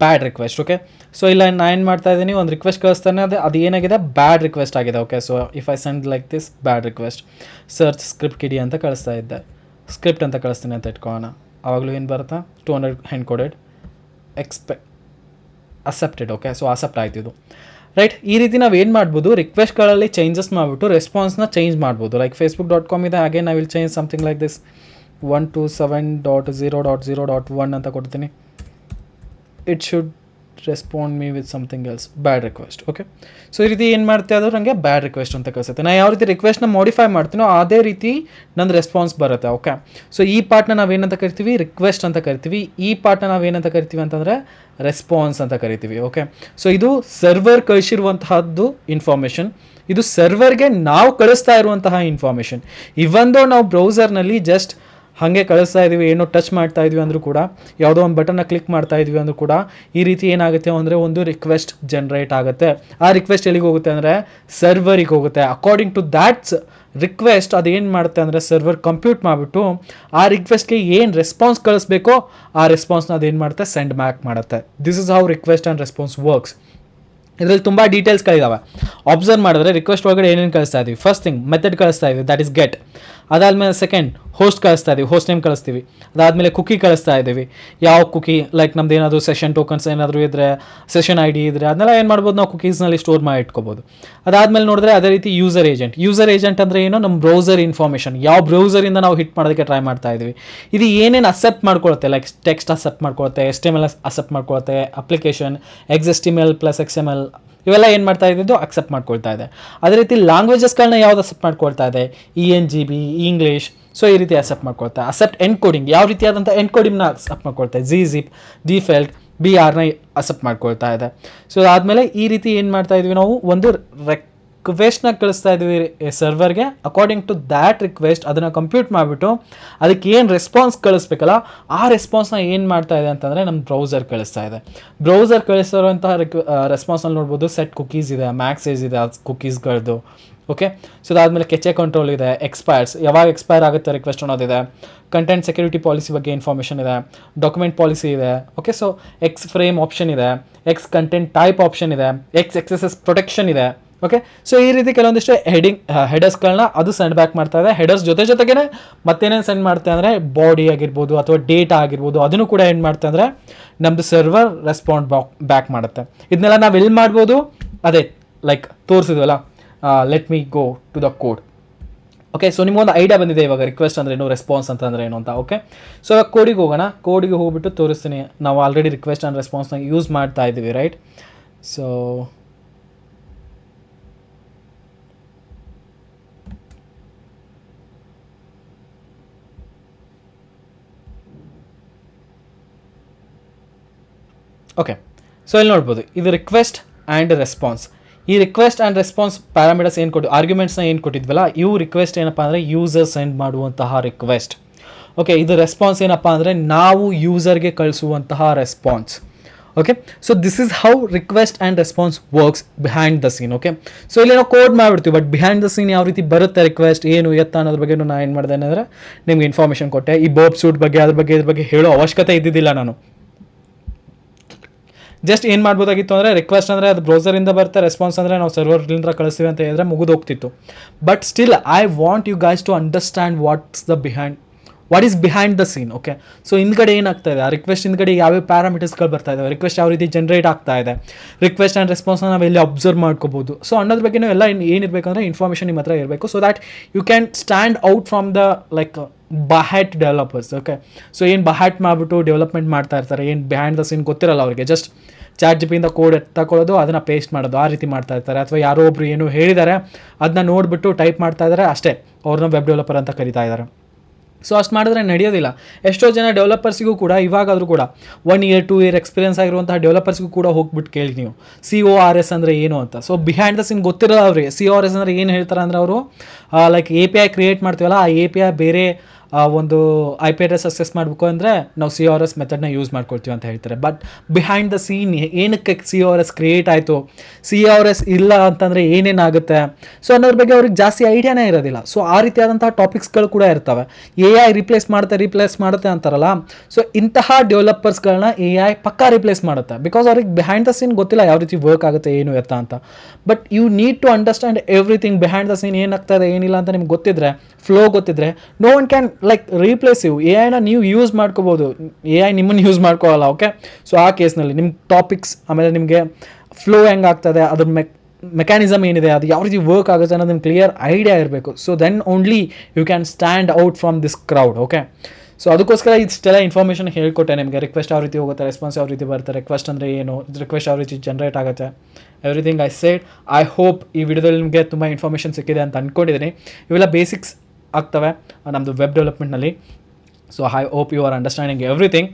bad request okay so ಇಲ್ಲ ನಾನು ಏನು ಮಾಡ್ತಾ ಇದ್ದೀನಿ? ಒಂದು ರಿಕ್ವೆಸ್ಟ್ ಕಳಿಸ್ತಾನೆ. ಅದು ಅದು ಏನಾಗಿದೆ? ಬ್ಯಾಡ್ ರಿಕ್ವೆಸ್ಟ್ ಆಗಿದೆ okay so if I send like this bad request search script kiddie ಅಂತ ಕಳಿಸ್ತಾ ಇದ್ದೆ. ಸ್ಕ್ರಿಪ್ಟ್ ಅಂತ ಕಳಿಸ್ತೀನಿ ಅಂತ ಇಟ್ಕೊಳ್ಳೋಣ. ಆವಾಗಲೂ ಏನು ಬರುತ್ತಾ? ಟೂ ಹಂಡ್ರೆಡ್ ಹ್ಯಾಂಡ್ ಕೋಡೆಡ್ ಎಕ್ಸ್ಪೆ ಅಕ್ಸೆಪ್ಟೆಡ್ ಓಕೆ ಸೊ ಅಕ್ಸೆಪ್ಟ್ ಆಯ್ತು ಇದು. ರೈಟ್ ಈ ರೀತಿ ನಾವು ಏನು ಮಾಡ್ಬೋದು? ರಿಕ್ವೆಸ್ಟ್ಗಳಲ್ಲಿ ಚೇಂಜಸ್ ಮಾಡಿಬಿಟ್ಟು ರೆಸ್ಪಾನ್ಸ್ನ ಚೇಂಜ್ ಮಾಡ್ಬೋದು. ಲೈಕ್ ಫೇಸ್ಬುಕ್ ಡಾಟ್ ಕಾಮ್ ಇದೆ, ಹಾಗೆ ನಾವು will change something like this one two seven dot zero dot zero dot one ಅಂತ ಕೊಡ್ತೀನಿ. It should respond me with something else bad request okay so ಈ ರೀತಿ ಏನು ಮಾಡ್ತಾ ಅದು? ನನಗೆ ಬ್ಯಾಡ್ ರಿಕ್ವೆಸ್ಟ್ ಅಂತ ಕಳಿಸುತ್ತೆ. ನಾನು ಯಾವ ರೀತಿ ರಿಕ್ವೆಸ್ಟ್ನ ಮಾಡಿಫೈ ಮಾಡ್ತೀನೋ ಅದೇ ರೀತಿ ನಂದು ರೆಸ್ಪಾನ್ಸ್ ಬರುತ್ತೆ ಓಕೆ ಸೊ ಈ ಪಾರ್ಟ್ನ ನಾವೇನಂತ ಕರಿತೀವಿ? ರಿಕ್ವೆಸ್ಟ್ ಅಂತ ಕರಿತೀವಿ. ಈ ಪಾರ್ಟ್ನ ನಾವೇನಂತ ಕರಿತೀವಿ ಅಂತಂದರೆ ರೆಸ್ಪಾನ್ಸ್ ಅಂತ ಕರಿತೀವಿ ಓಕೆ ಸೊ ಇದು ಸರ್ವರ್ ಕಳಿಸಿರುವಂತಹದ್ದು ಇನ್ಫಾರ್ಮೇಷನ್ ಇದು ಸರ್ವರ್ಗೆ ನಾವು ಕಳಿಸ್ತಾ ಇರುವಂತಹ ಇನ್ಫಾರ್ಮೇಷನ್ ಇವಂದೋ ನಾವು ಬ್ರೌಸರ್ನಲ್ಲಿ ಜಸ್ಟ್ ಹಾಗೆ ಕಳಿಸ್ತಾ ಇದೀವಿ ಏನೋ ಟಚ್ ಮಾಡ್ತಾ ಇದೀವಿ ಅಂದರೂ ಕೂಡ, ಯಾವುದೋ ಒಂದು ಬಟನ್ನ ಕ್ಲಿಕ್ ಮಾಡ್ತಾ ಇದ್ವಿ ಅಂದರೂ ಕೂಡ, ಈ ರೀತಿ ಏನಾಗುತ್ತೆ ಅಂದರೆ ಒಂದು ರಿಕ್ವೆಸ್ಟ್ ಜನ್ರೇಟ್ ಆಗುತ್ತೆ. ಆ ರಿಕ್ವೆಸ್ಟ್ ಎಲ್ಲಿಗೆ ಹೋಗುತ್ತೆ ಅಂದರೆ ಸರ್ವರಿಗೆ ಹೋಗುತ್ತೆ. ಅಕಾರ್ಡಿಂಗ್ ಟು ದ್ಯಾಟ್ಸ್ ರಿಕ್ವೆಸ್ಟ್ ಅದು ಮಾಡುತ್ತೆ ಅಂದರೆ ಸರ್ವರ್ ಕಂಪ್ಯೂಟ್ ಮಾಡಿಬಿಟ್ಟು, ಆ ರಿಕ್ವೆಸ್ಟ್ಗೆ ಏನು ರೆಸ್ಪಾನ್ಸ್ ಕಳಿಸ್ಬೇಕೋ, ಆ ರೆಸ್ಪಾನ್ಸ್ನ ಅದೇನು ಮಾಡುತ್ತೆ ಸೆಂಡ್ ಬ್ಯಾಕ್ ಮಾಡುತ್ತೆ. This is how request and response works ಇದರಲ್ಲಿ ತುಂಬ ಡೀಟೇಲ್ಸ್ಗಳಿದ್ದಾವೆ ಅಬ್ಸರ್ವ್ ಮಾಡಿದ್ರೆ ರಿಕ್ವೆಸ್ಟ್ ಒಳಗಡೆ ಏನೇನು ಕಳಿಸ್ತಾ ಇದ್ದೀವಿ ಫಸ್ಟ್ ಥಿಂಗ್ ಮೆಥಡ್ ಕಳಿಸ್ತಾ ಇದ್ದೀವಿ ದಟ್ ಇಸ್ ಗೆಟ್ ಅದಾದಮೇಲೆ ಸೆಕೆಂಡ್ ಹೋಸ್ಟ್ ಕಳಿಸ್ತಾ ಇದ್ದೀವಿ ಹೋಸ್ಟ್ ನೇಮ್ ಕಳಿಸ್ತೀವಿ. ಅದಾದಮೇಲೆ ಕುಕಿ ಕಳಿಸ್ತಾ ಇದ್ದೀವಿ ಯಾವ ಕುಕಿ ಲೈಕ್ ನಮ್ದು ಏನಾದರೂ ಸೆಷನ್ ಟೋಕನ್ಸ್ ಏನಾದರೂ ಇದ್ದರೆ ಸೆಷನ್ ಐ ಡಿ ಇದ್ದರೆ ಅದನ್ನೆಲ್ಲ ಏನು ಮಾಡ್ಬೋದು ನಾವು ಕುಕೀಸ್ನಲ್ಲಿ ಸ್ಟೋರ್ ಮಾಡಿ ಇಟ್ಕೋಬೋದು. ಅದಾದಮೇಲೆ ನೋಡಿದ್ರೆ ಅದೇ ರೀತಿ ಯೂಸರ್ ಏಜೆಂಟ್ ಯೂಸರ್ ಏಜೆಂಟ್ ಅಂದರೆ ಏನು? ನಮ್ಮ ಬ್ರೌಸರ್ ಇನ್ಫಾರ್ಮೇಷನ್ ಯಾವ ಬ್ರೌಸರಿಂದ ನಾವು ಹಿಟ್ ಮಾಡೋದಕ್ಕೆ ಟ್ರೈ ಮಾಡ್ತಾ ಇದ್ದೀವಿ ಇದು ಏನೇನು ಅಕ್ಸೆಪ್ಟ್ ಮಾಡ್ಕೊಳುತ್ತೆ? Like text accept ಮಾಡ್ಕೊಳುತ್ತೆ S T M L accept ಮಾಡ್ಕೊಳುತ್ತೆ application X S T L plus X M L ಇವೆಲ್ಲ ಏನು ಮಾಡ್ತಾ ಇದ್ದಿದ್ದು? ಅಕ್ಸೆಪ್ಟ್ ಮಾಡ್ಕೊಳ್ತಾ ಇದೆ. ಅದೇ ರೀತಿ ಲ್ಯಾಂಗ್ವೇಜಸ್ಗಳನ್ನ ಯಾವ್ದು ಅಕ್ಸೆಪ್ಟ್ ಮಾಡ್ಕೊಳ್ತಾ ಇದೆ? E N G B English so ಈ ರೀತಿ ಅಕ್ಸೆಪ್ಟ್ ಮಾಡ್ಕೊಳ್ತಾ ಅಕ್ಸೆಪ್ಟ್ ಎನ್ ಕೋಡಿಂಗ್ ಯಾವ ರೀತಿಯಾದಂಥ ಎನ್ ಕೋಡಿಂಗ್ನ ಅಕ್ಸೆಪ್ಟ್ ಮಾಡ್ಕೊಳ್ತಾ ಇದೆ? G zip deflate B ಆರ್ನ ಅಕ್ಸೆಪ್ಟ್ ಮಾಡ್ಕೊಳ್ತಾ ಇದೆ. ಸೊ ಆದಮೇಲೆ ಈ ರೀತಿ ಏನು ಮಾಡ್ತಾ ಇದ್ವಿ ನಾವು? ಒಂದು ರಿಕ್ವೆಸ್ಟ್ನ ಕಳಿಸ್ತಾ ಇದ್ದೀವಿ ಸರ್ವರ್ಗೆ ಅಕಾರ್ಡಿಂಗ್ ಟು ದ್ಯಾಟ್ ರಿಕ್ವೆಸ್ಟ್ ಅದನ್ನು ಕಂಪ್ಯೂಟ್ ಮಾಡಿಬಿಟ್ಟು ಅದಕ್ಕೆ ಏನು ರೆಸ್ಪಾನ್ಸ್ ಕಳಿಸ್ಬೇಕಲ್ಲ, ಆ ರೆಸ್ಪಾನ್ಸ್ನ ಏನು ಮಾಡ್ತಾ ಇದೆ ಅಂತಂದರೆ ನಮ್ಮ ಬ್ರೌಸರ್ ಕಳಿಸ್ತಾ ಇದೆ. ಬ್ರೌಸರ್ ಕಳಿಸಿರುವಂತಹ ರಿಕ್ ರೆಸ್ಪಾನ್ಸಲ್ಲಿ ನೋಡ್ಬೋದು ಸೆಟ್ ಕುಕೀಸ್ ಇದೆ ಮ್ಯಾಕ್ಸೇಜ್ ಇದೆ ಕುಕೀಸ್ ಕುಕೀಸ್ಗಳದ್ದು ಓಕೆ ಸೊ ಅದಾದಮೇಲೆ ಕೆಚೆ ಕಂಟ್ರೋಲ್ ಇದೆ ಎಕ್ಸ್ಪೈರ್ಸ್ ಯಾವಾಗ ಎಕ್ಸ್ಪೈರ್ ಆಗುತ್ತೆ ರಿಕ್ವೆಸ್ಟ್ ಅನ್ನೋದಿದೆ. ಕಂಟೆಂಟ್ ಸೆಕ್ಯೂರಿಟಿ ಪಾಲಿಸಿ ಬಗ್ಗೆ ಇನ್ಫಾರ್ಮೇಷನ್ ಇದೆ. ಡಾಕ್ಯುಮೆಂಟ್ ಪಾಲಿಸಿ ಇದೆ. Okay so X frame option ಇದೆ. ಎಕ್ಸ್ ಕಂಟೆಂಟ್ ಟೈಪ್ ಆಪ್ಷನ್ ಇದೆ. ಎಕ್ಸ್ ಎಕ್ಸೆಸಸ್ ಪ್ರೊಟೆಕ್ಷನ್ ಇದೆ. ಓಕೆ ಸೊ ಈ ರೀತಿ ಕೆಲವೊಂದಿಷ್ಟು ಹೆಡಿಂಗ್ ಹೆಡರ್ಸ್ಗಳನ್ನ ಅದು ಸೆಂಡ್ ಬ್ಯಾಕ್ ಮಾಡ್ತಾ ಇದೆ. ಹೆಡರ್ಸ್ ಜೊತೆ ಜೊತೆಗೇನೆ ಮತ್ತೇನೇನು ಸೆಂಡ್ ಮಾಡುತ್ತೆ ಅಂದರೆ ಬಾಡಿ ಆಗಿರ್ಬೋದು ಅಥವಾ ಡೇಟಾ ಆಗಿರ್ಬೋದು ಅದನ್ನು ಕೂಡ ಏನು ಮಾಡುತ್ತೆ ಅಂದರೆ ನಮ್ದು ಸರ್ವರ್ ರೆಸ್ಪಾಂಡ್ ಬ್ಯಾಕ್ ಮಾಡುತ್ತೆ. ಇದನ್ನೆಲ್ಲ ನಾವು ಎಲ್ಲಿ ಮಾಡ್ಬೋದು? ಅದೇ like ತೋರಿಸಿದ್ವಲ್ಲ let me go to the code okay so ನಿಮಗೊಂದು ಐಡಿಯಾ ಬಂದಿದೆ ಇವಾಗ ರಿಕ್ವೆಸ್ಟ್ ಅಂದ್ರೆ ಏನು ರೆಸ್ಪಾನ್ಸ್ ಅಂತಂದ್ರೆ ಏನು ಅಂತ ಓಕೆ ಸೊ ಇವಾಗ ಕೋಡಿಗೆ ಹೋಗೋಣ. ಕೋಡಿಗೆ ಹೋಗ್ಬಿಟ್ಟು ತೋರಿಸ್ತೀನಿ. ನಾವು ಆಲ್ರೆಡಿ ರಿಕ್ವೆಸ್ಟ್ ಆ್ಯಂಡ್ ರೆಸ್ಪಾನ್ಸ್ನ ಯೂಸ್ ಮಾಡ್ತಾ ಇದ್ದೀವಿ ರೈಟ್ ಸೊ ಓಕೆ ಸೊ ಇಲ್ಲಿ ನೋಡ್ಬೋದು ಇದು ರಿಕ್ವೆಸ್ಟ್ ಆ್ಯಂಡ್ ರೆಸ್ಪಾನ್ಸ್ ಈ ರಿಕ್ವೆಸ್ಟ್ ಆ್ಯಂಡ್ ರೆಸ್ಪಾನ್ಸ್ ಪ್ಯಾರಾಮೀಟರ್ಸ್ ಏನು ಕೊಟ್ಟು ಆರ್ಗ್ಯುಮೆಂಟ್ಸ್ನ ಏನು ಕೊಟ್ಟಿದ್ವಲ್ಲ ಇವು ರಿಕ್ವೆಸ್ಟ್ ಏನಪ್ಪ ಅಂದರೆ ಯೂಸರ್ ಸೆಂಡ್ ಮಾಡುವಂತಹ ರಿಕ್ವೆಸ್ಟ್ ಓಕೆ ಇದು ರೆಸ್ಪಾನ್ಸ್ ಏನಪ್ಪ ಅಂದರೆ ನಾವು ಯೂಸರ್ಗೆ ಕಳಿಸುವಂತಹ response okay so this is how request and response works behind the scene okay so ಇಲ್ಲಿ ನಾವು ಕೋಡ್ ಮಾಡಿಬಿಡ್ತೀವಿ ಬಟ್ ಬಿಹೈಂಡ್ ದ ಸೀನ್ ಯಾವ ರೀತಿ ಬರುತ್ತೆ ರಿಕ್ವೆಸ್ಟ್ ಏನು, ಎತ್ತ ಅನ್ನೋದ್ರ ಬಗ್ಗೆ ನಾನು ಏನು ಮಾಡಿದೆ ಅಂದರೆ ನಿಮ್ಗೆ ಇನ್ಫಾರ್ಮೇಷನ್ ಕೊಟ್ಟೆ. ಈ ಬೋಬ್ ಸೂಟ್ ಬಗ್ಗೆ, ಅದ್ರ ಬಗ್ಗೆ, ಇದ್ರ ಬಗ್ಗೆ ಹೇಳೋ ಅವಶ್ಯಕತೆ ಇದ್ದಿದ್ದಿಲ್ಲ ನಾನು. ಜಸ್ಟ್ ಏನು ಮಾಡ್ಬೋದಾಗಿತ್ತು ಅಂದರೆ ರಿಕ್ವೆಸ್ಟ್ ಅಂದರೆ ಅದು ಬ್ರೌಸರಿಂದ ಬರುತ್ತೆ ರೆಸ್ಪಾನ್ಸ್ ಅಂದರೆ ನಾವು ಸರ್ವರ್ಲಿಂದ ಕಳಿಸ್ತೀವಿ ಅಂತ ಹೇಳಿದ್ರೆ ಮುಗಿದೋಗ್ತಿತ್ತು. But still I want you guys to understand what's the behind what is behind the scene okay so ಹಿಂದ್ಗಡೆ ಏನಾಗ್ತಾ ಇದೆ? ಆ ರಿಕ್ವೆಸ್ಟ್ ಹಿಂದ್ಗಡೆ ಯಾವ್ಯಾವ ಪ್ಯಾರಾಮೀಟರ್ಸ್ಗಳು ಬರ್ತಾ ಇದಾವೆ? ರಿಕ್ವೆಸ್ಟ್ ಯಾವ ರೀತಿ ಜನರೇಟ್ ಆಗ್ತಾ ಇದೆ? ರಿಕ್ವೆಸ್ಟ್ ಆ್ಯಂಡ್ ರೆಸ್ಪಾನ್ಸ್ನ ನಾವು ಎಲ್ಲಿ ಅಬ್ಸರ್ವ್ ಮಾಡ್ಕೋಬೋದು? ಸೊ ಅನ್ನೋದ್ರ ಬಗ್ಗೆ ಎಲ್ಲ ಏನಿರಬೇಕಂದ್ರೆ ಇನ್ಫಾರ್ಮೇಷನ್ ನಿಮ್ಮ ಹತ್ರ ಇರಬೇಕು. So that you can stand out from the like ಬಹ್ಯಾಟ್ developers okay so ಏನು ಬಹ್ಯಾಟ್ ಮಾಡಿಬಿಟ್ಟು ಡೆವಲಪ್ಮೆಂಟ್ ಮಾಡ್ತಾ ಇರ್ತಾರೆ? ಏನು ಬಿಹೈಂಡ್ ದ ಸೀನ್ ಗೊತ್ತಿರಲ್ಲ ಅವರಿಗೆ. ಜಸ್ಟ್ ಚಾರ್ಟ್ ಜಿ ಪಿಯಿಂದ ಕೋಡ್ ತಗೊಳ್ಳೋದು ಅದನ್ನು ಪೇಸ್ಟ್ ಮಾಡೋದು, ಆ ರೀತಿ ಮಾಡ್ತಾ ಇರ್ತಾರೆ. ಅಥವಾ ಯಾರೋ ಒಬ್ರು ಏನು ಹೇಳಿದ್ದಾರೆ ಅದನ್ನ ನೋಡಿಬಿಟ್ಟು ಟೈಪ್ ಮಾಡ್ತಾ ಇದ್ದಾರೆ ಅಷ್ಟೇ. ಅವ್ರನ್ನ ವೆಬ್ ಡೆವಲಪರ್ ಅಂತ ಕರಿತಾ ಇದ್ದಾರೆ ಸೊ ಅಷ್ಟು ಮಾಡಿದ್ರೆ ನಡೆಯೋದಿಲ್ಲ. ಎಷ್ಟೋ ಜನ ಡೆವಲಪರ್ಸಿಗೂ ಕೂಡ, ಇವಾಗಾದರೂ ಕೂಡ one year two year experience ಆಗಿರುವಂತಹ ಡೆವಲಪರ್ಸ್ಗೂ ಕೂಡ ಹೋಗ್ಬಿಟ್ಟು ಕೇಳಿ ನೀವು. ಸಿ ಒ ಆರ್ ಎಸ್ ಅಂದರೆ ಏನು ಅಂತ. ಸೊ ಬಿಹೈಂಡ್ ದ ಸೀನ್ ಗೊತ್ತಿರೋ ಅವ್ರಿಗೆ. ಸಿ ಆರ್ ಎಸ್ ಅಂದರೆ ಏನು ಹೇಳ್ತಾರೆ ಅಂದರೆ ಅವರು like A P I create ಮಾಡ್ತೀವಲ್ಲ, ಆ ಎ ಪಿ ಐ ಬೇರೆ ಒಂದು ಐ ಪಿ ಎಸ್ ಸಕ್ಸಸ್ ಮಾಡಬೇಕು ಅಂದರೆ ನಾವು ಸಿ ಆರ್ ಎಸ್ ಮೆಥಡ್ನ ಯೂಸ್ ಮಾಡ್ಕೊಳ್ತೀವಿ ಅಂತ ಹೇಳ್ತಾರೆ. ಬಟ್ ಬಿಹೈಂಡ್ ದ ಸೀನ್ ಏನಕ್ಕೆ ಸಿ ಆರ್ ಎಸ್ ಕ್ರಿಯೇಟ್ ಆಯಿತು? ಸಿ ಆರ್ ಎಸ್ ಇಲ್ಲ ಅಂತಂದರೆ ಏನೇನಾಗುತ್ತೆ ಸೊ ಅನ್ನೋದ್ರ ಬಗ್ಗೆ ಅವ್ರಿಗೆ ಜಾಸ್ತಿ ಐಡಿಯಾನೇ ಇರೋದಿಲ್ಲ. ಸೊ ಆ ರೀತಿಯಾದಂತಹ ಟಾಪಿಕ್ಸ್ಗಳು ಕೂಡ ಇರ್ತವೆ. ಎ ಐ ರಿಪ್ಲೇಸ್ ಮಾಡುತ್ತೆ ರಿಪ್ಲೇಸ್ ಮಾಡುತ್ತೆ ಅಂತಾರಲ್ಲ. ಸೊ ಇಂತಹ ಡೆವಲಪರ್ಸ್ಗಳನ್ನ ಎ ಐ ಪಕ್ಕಾ ರಿಪ್ಲೇಸ್ ಮಾಡುತ್ತೆ. ಬಿಕಾಸ್ ಅವ್ರಿಗೆ ಬಿಹೈಂಡ್ ದ ಸೀನ್ ಗೊತ್ತಿಲ್ಲ ಯಾವ ರೀತಿ ವರ್ಕ್ ಆಗುತ್ತೆ, ಏನು ಎತ್ತ ಅಂತ. But you need to understand everything behind the scene ಏನಾಗ್ತಾ ಇದೆ, ಏನಿಲ್ಲ ಅಂತ ನಿಮ್ಗೆ ಗೊತ್ತಿದ್ರೆ ಫ್ಲೋ ಗೊತ್ತಿದ್ರೆ no one can like replace you A ಐನ ನೀವು ಯೂಸ್ ಮಾಡ್ಕೋಬೋದು. ಎ ಐ ನಿಮ್ಮನ್ನು ಯೂಸ್ ಮಾಡ್ಕೋಲ್ಲ ಓಕೆ ಸೊ ಆ ಕೇಸ್ನಲ್ಲಿ ನಿಮ್ಮ ಟಾಪಿಕ್ಸ್ ಆಮೇಲೆ ನಿಮಗೆ ಫ್ಲೋ ಹೆಂಗೆ ಆಗ್ತದೆ, ಅದ್ರ ಮೆಕ್ ಮೆಕ್ಯಾನಿಸಮ್ ಏನಿದೆ, ಅದು ಯಾವ ರೀತಿ ವರ್ಕ್ ಆಗುತ್ತೆ ಅನ್ನೋದು ನಿಮ್ಗೆ ಕ್ಲಿಯರ್ ಐಡಿಯಾ ಇರಬೇಕು. So then only you can stand out from this crowd okay so ಅದಕ್ಕೋಸ್ಕರ ಇಷ್ಟೆಲ್ಲ ಇನ್ಫಾರ್ಮೇಷನ್ ಹೇಳ್ಕೊಟ್ಟೆ ನಿಮಗೆ. ರಿಕ್ವೆಸ್ಟ್ ಯಾವ ರೀತಿ ಹೋಗುತ್ತೆ ರೆಸ್ಪಾನ್ಸ್ ಯಾವ ರೀತಿ ಬರುತ್ತೆ ರಿಕ್ವೆಸ್ಟ್ ಅಂದರೆ ಏನು ರಿಕ್ವೆಸ್ಟ್ ಯಾವ ರೀತಿ ಜನರೇಟ್ ಆಗುತ್ತೆ everything I said I hope ಈ ವಿಡಿಯೋದಲ್ಲಿ ನಿಮಗೆ ತುಂಬ ಇನ್ಫಾರ್ಮೇಷನ್ ಸಿಕ್ಕಿದೆ ಅಂತ ಅಂದ್ಕೊಂಡಿದ್ದೀನಿ ಇವೆಲ್ಲ ಬೇಸಿಕ್ಸ್ ಆಗ್ತವೆ ನಮ್ಮದು web ಡೆವಲಪ್ಮೆಂಟ್ನಲ್ಲಿ so I hope you are understanding everything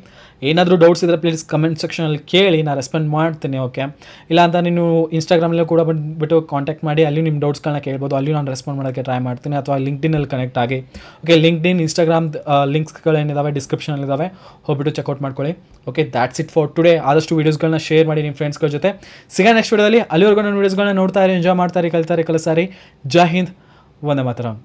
ಏನಾದರೂ ಡೌಟ್ಸ್ ಇದ್ದರೆ ಪ್ಲೀಸ್ ಕಮೆಂಟ್ ಸೆಕ್ಷನಲ್ಲಿ ಕೇಳಿ ನಾನು ರೆಸ್ಪಾಂಡ್ ಮಾಡ್ತೀನಿ ಓಕೆ ಇಲ್ಲ ಅಂತ ನೀನು ಇನ್ಸ್ಟಾಗ್ರಾಮಲ್ಲೂ ಕೂಡ ಬಂದುಬಿಟ್ಟು ಕಾಂಟ್ಯಾಕ್ಟ್ ಮಾಡಿ, ಅಲ್ಲಿ ನಿಮ್ಮ ಡೌಟ್ಸ್ಗಳನ್ನ ಕೇಳ್ಬೋದು, ಅಲ್ಲಿ ನಾನು ರೆಸ್ಪಾಂಡ್ ಮಾಡೋಕ್ಕೆ ಟ್ರೈ ಮಾಡ್ತೀನಿ, ಅಥವಾ ಲಿಂಕ್ಡಿನಲ್ಲಿ ಕನೆಕ್ಟ್ ಆಗಿ. ಓಕೆ ಲಿಂಕ್ಡಿನ್ ಇನ್ಸ್ಟಾಗ್ರಾಮ್ ಲಿಂಕ್ಸ್ಗಳೇನಿದ್ದಾವೆ ಡಿಸ್ಕ್ರಿಪ್ಷನಲ್ಲಿದ್ದಾವೆ ಹೋಗ್ಬಿಟ್ಟು ಚೆಕ್ಔಟ್ ಮಾಡ್ಕೊಳ್ಳಿ okay that's it for today ಆದಷ್ಟು ವೀಡಿಯೋಸ್ಗಳನ್ನ ಶೇರ್ ಮಾಡಿ ನಿಮ್ಮ ಫ್ರೆಂಡ್ಸ್ಗಳ ಜೊತೆ. ಸಿಗ ನೆಕ್ಸ್ಟ್ ವೀಡಿಯೋದಲ್ಲಿ ಅಲ್ಲಿವರೆಗೂ ನನ್ನ ವೀಡಿಯೋಸ್ಗಳನ್ನ ನೋಡ್ತಾ ಇರಿ ಎಂಜಾಯ್ ಮಾಡ್ತಾರೆ ಕಲಿತಾರೆ ಕಲಿಸ್ತಾರೆ ಜೈ ಹಿಂದ್. ವಂದೇ ಮಾತರಂ.